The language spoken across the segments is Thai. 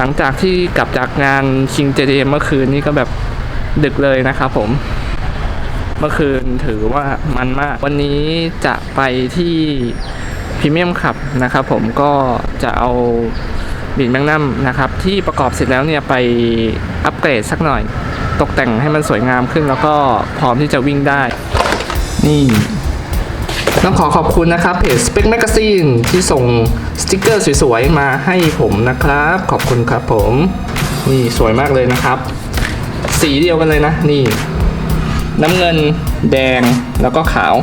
หลังจากที่กลับจากงานชิงเจเเมื่อคืนนี้ก็แบบดึกเลยนะครับผม เมื่อคืนถือว่ามันมาก วันนี้จะไปที่พรีเมียมขับนะครับผมก็จะเอาบินแมงนัมนะครับที่ประกอบเสร็จแล้วเนี่ยไปอัปเกรดสักหน่อย ตกแต่งให้มันสวยงามขึ้นแล้วก็พร้อมที่จะวิ่งได้ นี่ ต้องขอขอบคุณนะครับเพจ Spec Magazine ที่ส่งสติกเกอร์สวยๆ มาให้ผมนะครับ ขอบคุณครับผม นี่สวยมากเลยนะครับ สีเดียวกันเลยนะ นี่ น้ำเงินแดงแล้วก็ขาว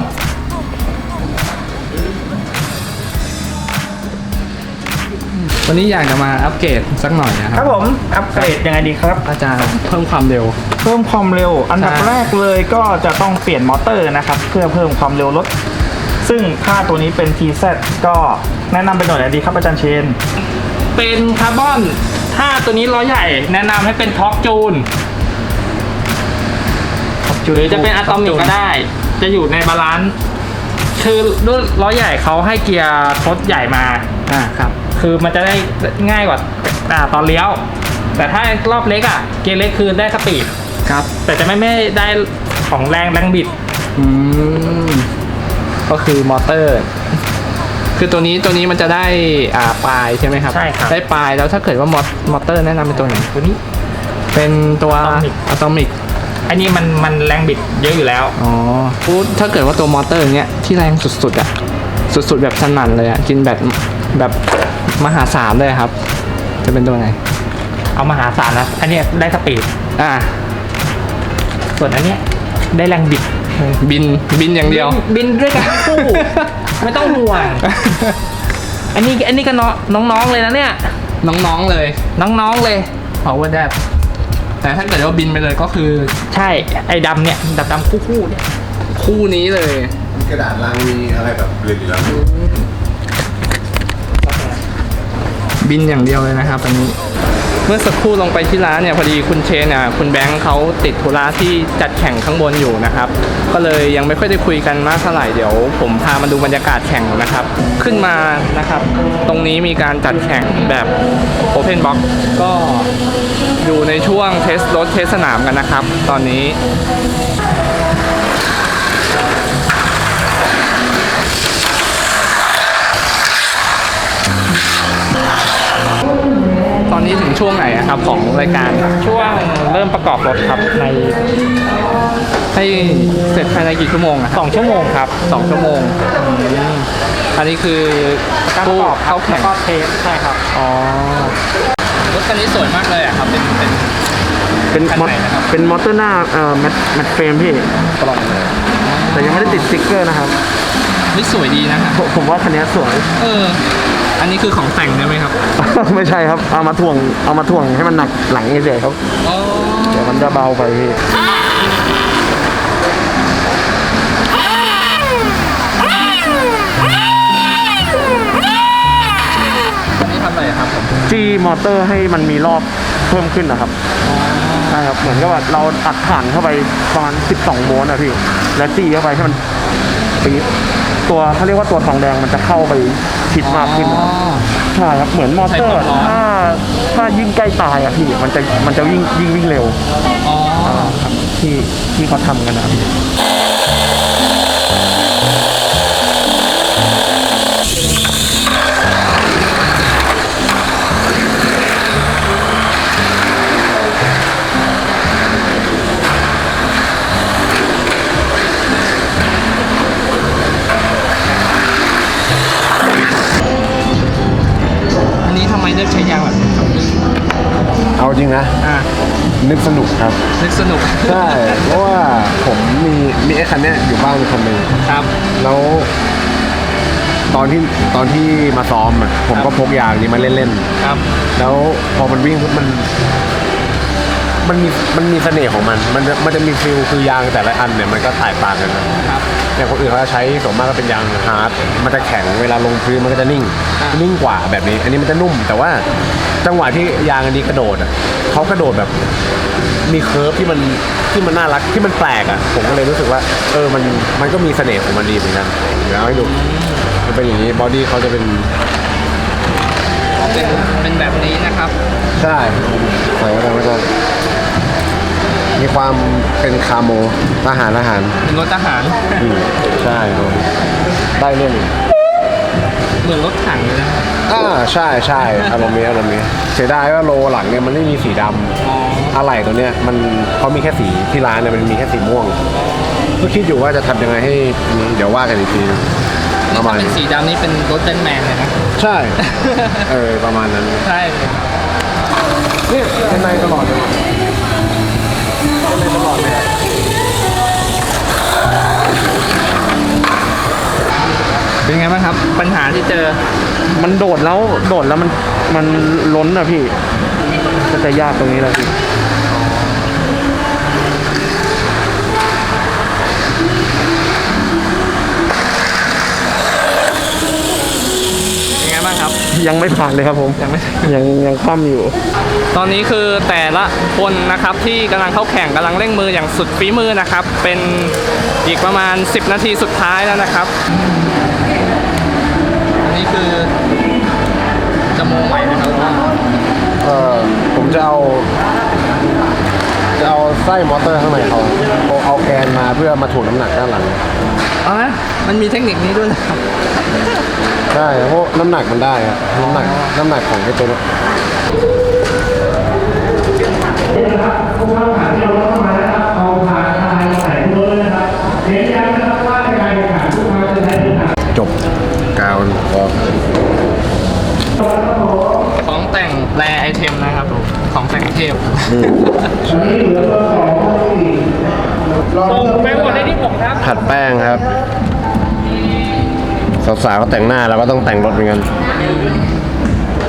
วันนี้อยากจะมาอัปเกรดสักหน่อยนะคครัรับบผมอัปเกรดยังไงดีครับ อาจารย์เพิ่มความเร็ว เพิ่มความเร็ว อันดับใช่ แรกเลยก็จะต้องเปลี่ยนมอเตอร์นะครับ เพื่อเพิ่มความเร็วรถ ซึ่งถ้าตัวนี้เป็น TZ ก็แนะนำไปหน่อยไหนดีครับอาจารย์เชน เป็นคาร์บอนถ้าตัวนี้ล้อใหญ่ แนะนำให้เป็นท็อกจูน หรือจะเป็นอะตอมิกก็ได้ จะอยู่ในบาลานซ์คือด้วยล้อใหญ่เขาให้เกียร์ทดใหญ่มา อ่าครับ คือมันจะได้ง่ายกว่าอ่าตอนเลี้ยว แต่ถ้ารอบเล็กอะ เกียร์เล็กคือได้สปีด ครับ แต่จะไม่ไม่ได้ของแรงแรงบิด อืม ก็คือมอเตอร์ คือตัวนี้ตัวนี้มันจะได้อ่าปลายใช่ไหมครับ ใช่ครับได้ปลายแล้วถ้าเกิดว่ามอมอเตอร์แนะนำเป็นตัวไหนตัวนี้ เป็นตัว Atomic อะตอมิกอันนี้มันมันแรงบิดเยอะอยู่แล้ว อ๋อพูดถ้าเกิดว่าตัวมอเตอร์เนี้ยที่แรงสุดๆอะสุดๆแบบสนั่นเลยอะกินแบบแบบมหาศาลเลยครับ จะเป็นตัวไหน เอามาหาศาลนะ อันเนี้ยได้สปีด อ่า ส่วนอันเนี้ยได้แรงบิด บินบินอย่างเดียว บินด้วยกันทั้งคู่ ไม่ต้องห่วง อันนี้อันนี้ก็น้องน้องๆเลยนะเนี่ย น้องๆเลย น้องๆเลย power dad แต่ถ้าเกิดว่าบินไปเลยก็คือ ใช่ไอ้ดำเนี่ยดำดำคู่คู่ๆเนี่ยคู่นี้เลยมีกระดาษลังมีอะไรแบบเหลือบินอย่างเดียวเลยนะครับอันนี้ เมื่อสักครู่ลงไปที่ร้านเนี่ยพอดีคุณเชนอะคุณแบงค์เขาติดธุระที่จัดแข่งข้างบนอยู่นะครับ ก็เลยยังไม่ค่อยได้คุยกันมากเท่าไหร่เดี๋ยว ผมพามาดูบรรยากาศแข่งนะครับ ขึ้นมานะครับ ตรงนี้มีการจัดแข่งแบบ Open Box ก็อยู่ในช่วงเทสรถเทสสนามกันนะครับ ตอนนี้ ช่วงไหนอะครับของรายการช่วงเริ่มประกอบรถครับใน ให้เสร็จภายในกี่ชั่วโมงอะครับสองชั่วโมงครับสองชั่วโมงอืมอันนี้คือการประกอบเข้าแข่งแล้วก็เทสใช่ครับ อ๋อรถคันนี้สวยมากเลยอะครับเป็นเป็น เป็นคันมอไหนนะครับ เป็นมอเตอร์หน้าเอ่อแมทแมทเฟรมพี่ กล่องเลยแต่ยังไม่ได้ติดสติ๊กเกอร์นะครับ นี่สวยดีนะครับผมผมว่าคันนี้สวย เออ อันนี้คือของแต่งใช่ไหมครับ ไม่ใช่ครับ เอามาถ่วง เอามาถ่วงให้มันหนักหลังเฉยๆครับอ๋อเดี๋ยวมันจะเบาไปพี่อันนี้ทำอะไรอะครับผมจี้มอเตอร์ให้มันมีรอบเพิ่มขึ้นนะครับใช่ครับ เหมือนกับว่าเราอัดถ่านเข้าไปประมาณ 12 โวลต์นะพี่ แล้วจี้เข้าไปให้มันปี๊ด ตัวเขาเรียกว่าตัวทองแดงมันจะเข้าไปชิดมากขึ้นนะครับอ๋อใช่ครับเหมือนมอเตอร์ใช้ความร้อนถ้าถ้ายิ่งใกล้ตายอะพี่มันจะมันจะวิ่งยิ่งวิ่งเร็วอ๋อครับที่ที่เขาทำกันนะครับ อาจริงนะอ่านึกสนุกครับ นึกสนุกใช่เพราะว่าผมมีมีไอ้คันเนี้ยอยู่บ้านคนหนึ่งครับ แล้ว ตอนที่ตอนที่มาซ้อมอะผมก็พกยางนี้มาเล่นครับ ๆ แล้วพอมันวิ่งปุ๊บมัน มันมีมันมีเสน่ห์ของมัน มันจะมันจะมีฟิลคือยางแต่ละอันเนี่ยมันก็แตกต่างกันนะครับอย่างคนอื่นเขาจะใช้ส่วนมากก็เป็นยางฮาร์ดมันจะแข็งเวลาลงพื้นมันก็จะนิ่งอ่านิ่งกว่าแบบนี้ อันนี้มันจะนุ่ม แต่ว่าจังหวะที่ยางอันนี้กระโดดอะเขากระโดดแบบมีเคิร์ฟที่มันที่มันน่ารักที่มันแปลกอะผมก็เลยรู้สึกว่า เออมันมันก็มีเสน่ห์ของมันดีเหมือนกันเดี๋ยวเอาให้ดูมันเป็นอย่างนี้บอดี้เขาจะเป็นเป็นเป็นแบบนี้นะครับ ใช่ใส่เข้าไปแล้วก็ มีความเป็นคาโมอาหารอาหารเป็นรถทหาร อืมใช่ครับได้เรื่องเหมือนรถถังเลยนะครับอ่าใช่ใช่อารมณ์นี้อารมณ์นี้เสียดายว่าโลหลังเนี่ยมันไม่มีสีดำอ๋ออะไรตัวเนี้ยมันเขามีแค่สีที่ร้านเนี่ยมันมีแค่สีม่วงก็คิดอยู่ว่าจะทำยังไงให้นี้เดี๋ยวว่ากันอีกทีประถ้ามาณเป็นสีดำนี่เป็นรถแบทแมนเลยนะ ใช่ เออประมาณนั้น ใช่เลยครับเนี่ยเป็นในตลอดเลย เป็นในตลอดเลยเป็นไงบ้างครับ ปัญหาที่เจอ มันโดดแล้วโดดแล้วมันมันล้นอะพี่ก็จะยากตรงนี้แหละพี่ เป็นไงบ้างครับ ยังไม่ผ่านเลยครับผมยังไม่ยังยังคว่ำอยู่ ตอนนี้คือแต่ละคนนะครับที่กำลังเข้าแข่งกำลังเร่งมืออย่างสุดฝีมือนะครับ เป็นอีกประมาณ 10 นาทีสุดท้ายแล้วนะครับอันนี้คือจะโมงใหม่นะครับว่าเออผมจะเอาจะเอาไส้มอเตอร์ข้างในเขาเอาเอาแกนมาเพื่อมาถ่วงน้ำหนักด้านหลังอ๋อมันมีเทคนิคนี้ด้วยนะครับ ใช่เพราะน้ำหนักมันได้ครับน้ำหนักน้ำหนักของไอ้ตัวเนี้ยจบกาวพอของแต่งแรไอเทมนะครับผมของแต่งเทพส่งไปหมดเลยที่ผมครับ ผัดแป้งครับ สาวๆก็แต่งหน้าแล้วก็ต้องแต่งรถเหมือนกัน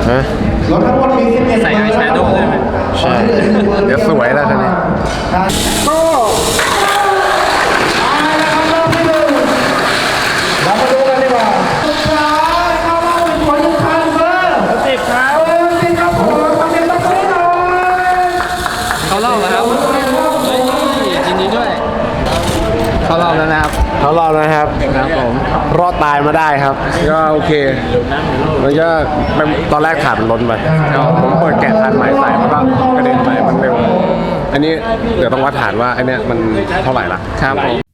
ฮะใส่อายแชโดว์เลยไหม ใช่ เดี๋ยวสวยแล้วคันนี้เขาเล่าแล้วครับเฮ้ยยินดีด้วย เขาเล่าแล้วนะครับ เขารอบนะ ครับครับผมรอดตายมาได้ครับ ก็โอเคมันก็มันตอนแรกถาดมันล้นไปผมเปิดแกะทานใหม่ใส่มันก็กระเด็นไปมันเร็วอันนี้เดี๋ยวต้องวัดฐานว่าไอันเนี้ยมันเท่าไหร่ละครับผม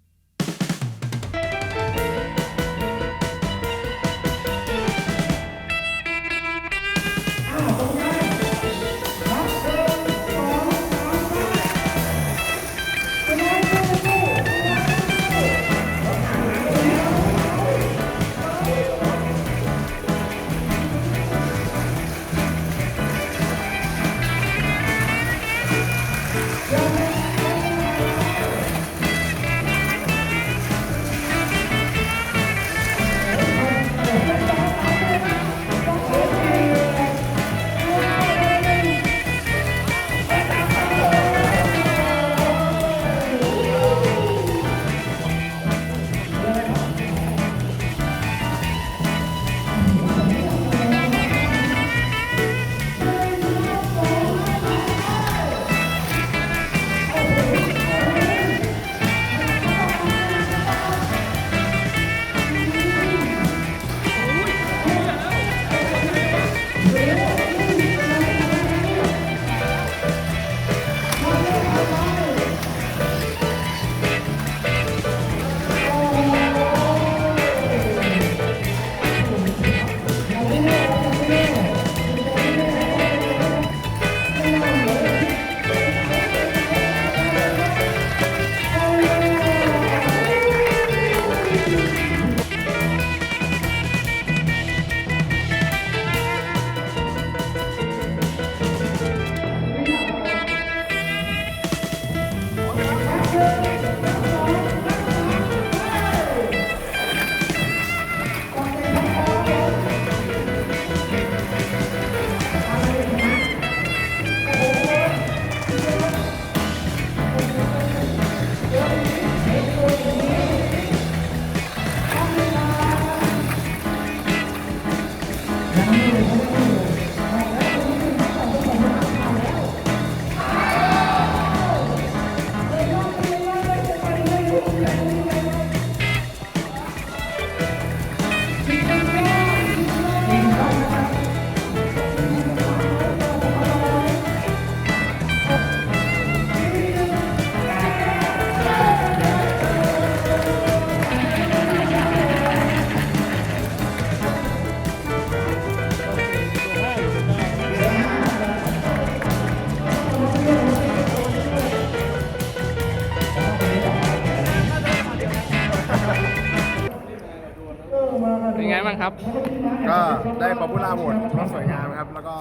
โหวตรถสวยงามครับ แล้วก็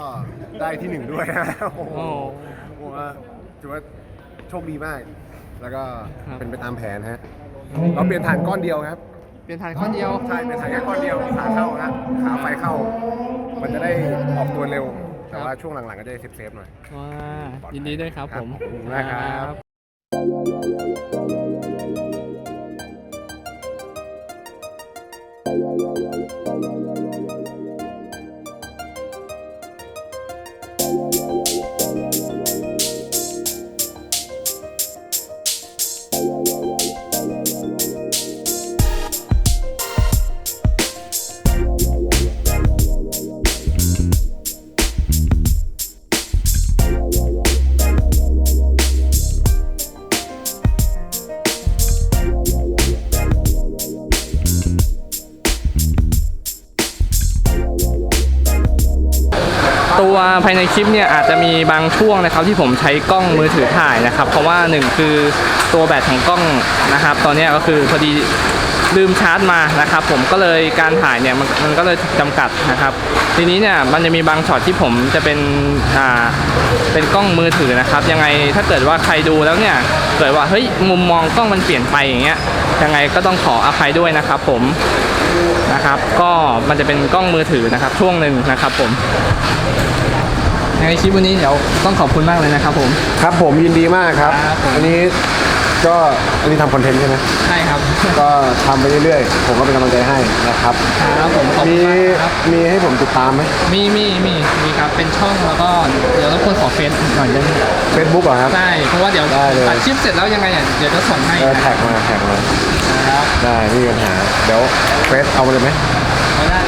ได้ที่หนึ่งด้วยนะโอ้โหโอ้ผมว่าถือว่าโชคดีมาก แล้วก็ครับ เป็นไปตามแผนฮะเราเปลี่ยนฐานก้อนเดียวครับ เปลี่ยนฐานข้อเดียว ใช่เป็นฐานแค่ก้อนเดียวขาเข้าฮะขาไฟเข้า มันจะได้ออกตัวเร็ว แต่ว่าช่วงหลังๆก็จะได้เซฟๆหน่อย ว้ายินดีด้วยครับผมครับขอบคุณมากครับ ตัวภายในคลิปเนี่ยอาจจะมีบางช่วงนะครับที่ผมใช้กล้องมือถือถ่ายนะครับ เพราะว่าหนึ่งคือตัวแบตของกล้องนะครับ ตอนนี้ก็คือพอดีลืมชาร์จมานะครับ ผมก็เลยการถ่ายเนี่ยมันมันก็เลยจำกัดนะครับ ทีนี้เนี่ยมันจะมีบางช็อตที่ผมจะเป็นอ่าเป็นกล้องมือถือนะครับ ยังไงถ้าเกิดว่าใครดูแล้วเนี่ยเกิดว่าเฮ้ยมุมมองกล้องมันเปลี่ยนไปอย่างเงี้ยยังไงก็ต้องขออภัยด้วยนะครับ ผม นะครับ ก็มันจะเป็นกล้องมือถือนะครับ ช่วงหนึ่งนะครับผมในคลิปวันนี้เดี๋ยวต้องขอบคุณมากเลยนะครับผม ครับผมยินดีมากครับ ครับผม อันนี้ก็อันนี้ทำคอนเทนต์ใช่ไหมใช่ ครับ ก็ทำไปเรื่อยๆ ผมก็เป็นกำลังใจให้นะครับครับผมขอบมีคุณมากครับ มีให้ผมติดตามไหมมีมีมีมีครับเป็นช่องแล้วก็เดี๋ยวรบกวนขอเฟซหน่อยได้ไหมเฟซบุ๊กเหรอครับใช่เพราะว่าเดี๋ยวได้เลยตัดคลิปเสร็จแล้วยังไงอะเดี๋ยวจะส่งให้เออแท็กมาแท็กมาครับได้ไม่มีปัญหา เดี๋ยวเฟซเอามาเลยไหม เอาได้เลย